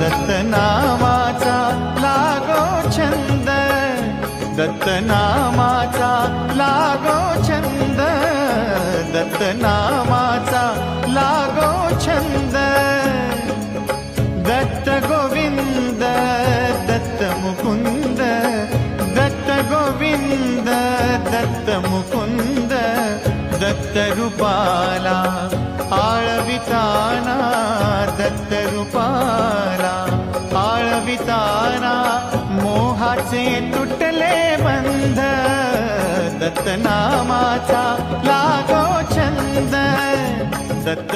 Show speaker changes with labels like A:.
A: दत्त नामाचा लागो छंद. दत्त नामाचा लागो छंद. दत्त नामाचा लागो छंद. दत्त गोविंद दत्त मुकुंद. दत्त गोविंद दत्त मुकुंद. दत्त रूपाला आळविताना दत्त रूपाला आळविताना मोहाचे तुटले बंध दत्तनामाचा लागो छंद दत्त